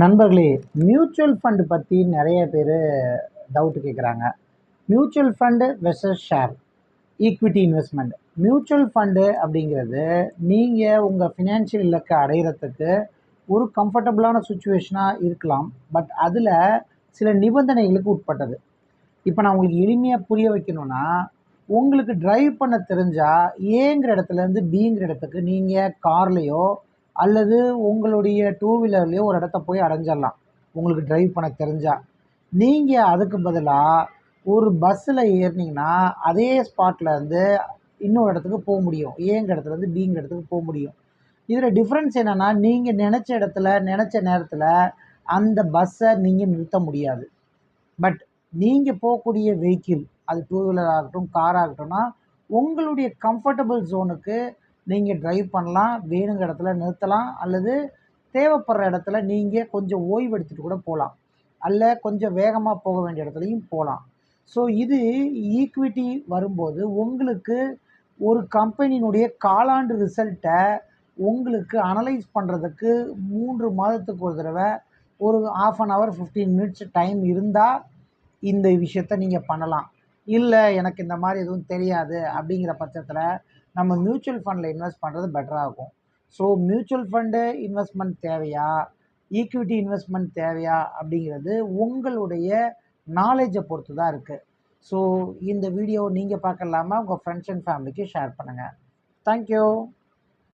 நண்பர்களே mutual fund பற்றி நிறைய பேர் டவுட் கேட்குறாங்க mutual fund versus share equity investment mutual fund அப்படிங்கிறது நீங்கள் உங்கள் ஃபினான்ஷியல் இலக்கை அடையிறதுக்கு ஒரு கம்ஃபர்டபுளான சுச்சுவேஷனாக இருக்கலாம். பட் அதில் சில நிபந்தனைகளுக்கு உட்பட்டது. இப்போ நான் உங்களுக்கு எளிமையாக புரிய வைக்கணும்னா உங்களுக்கு டிரைவ் பண்ண தெரிஞ்சால் ஏங்கிற இடத்துலேருந்து பிங்கிற இடத்துக்கு நீங்கள் கார்லேயோ அல்லது உங்களுடைய டூ வீலர்லேயோ ஒரு இடத்த போய் அடைஞ்சிடலாம். உங்களுக்கு டிரைவ் பண்ண தெரிஞ்சால் நீங்கள் அதுக்கு பதிலாக ஒரு பஸ்ஸில் ஏறினீங்கன்னா அதே ஸ்பாட்டில் இருந்து இன்னொரு இடத்துக்கு போக முடியும். ஏங்க இடத்துலேருந்து பிங்கிற இடத்துக்கு போக முடியும். இதில் டிஃப்ரென்ஸ் என்னென்னா நீங்கள் நினச்ச இடத்துல நினச்ச நேரத்தில் அந்த பஸ்ஸை நீங்கள் நிறுத்த முடியாது. பட் நீங்கள் போகக்கூடிய வெஹிக்கிள் அது டூ வீலர் ஆகட்டும் கார் ஆகட்டும்னா உங்களுடைய கம்ஃபர்டபுள் ஜோனுக்கு நீங்கள் டிரைவ் பண்ணலாம் வேணுங்கிற இடத்துல நிறுத்தலாம் அல்லது தேவைப்படுற இடத்துல நீங்கள் கொஞ்சம் ஓய்வு எடுத்துகிட்டு கூட போகலாம் அல்ல கொஞ்சம் வேகமாக போக வேண்டிய இடத்துலையும் போகலாம் ஸோ இது ஈக்விட்டி வரும்போது உங்களுக்கு ஒரு கம்பெனியினுடைய காலாண்டு ரிசல்ட்டை உங்களுக்கு அனலைஸ் பண்ணுறதுக்கு மூன்று மாதத்துக்கு ஒரு தடவை ஒரு half an hour fifteen minutes time இருந்தால் இந்த விஷயத்த நீங்கள் பண்ணலாம். இல்லை எனக்கு இந்த மாதிரி எதுவும் தெரியாது அப்படிங்கிற பட்சத்தில் நம்ம மியூச்சுவல் ஃபண்டில் இன்வெஸ்ட் பண்ணுறது பெட்டராக இருக்கும். ஸோ மியூச்சுவல் ஃபண்டு இன்வெஸ்ட்மெண்ட் தேவையா? ஈக்விட்டி இன்வெஸ்ட்மெண்ட் தேவையா? அப்படிங்கிறது உங்களுடைய நாலேஜை பொறுத்து தான் இருக்குது ஸோ இந்த வீடியோ நீங்கள் பார்க்கலாமா? உங்கள் ஃப்ரெண்ட்ஸ் அண்ட் ஃபேமிலிக்கு ஷேர் பண்ணுங்கள் தேங்க்யூ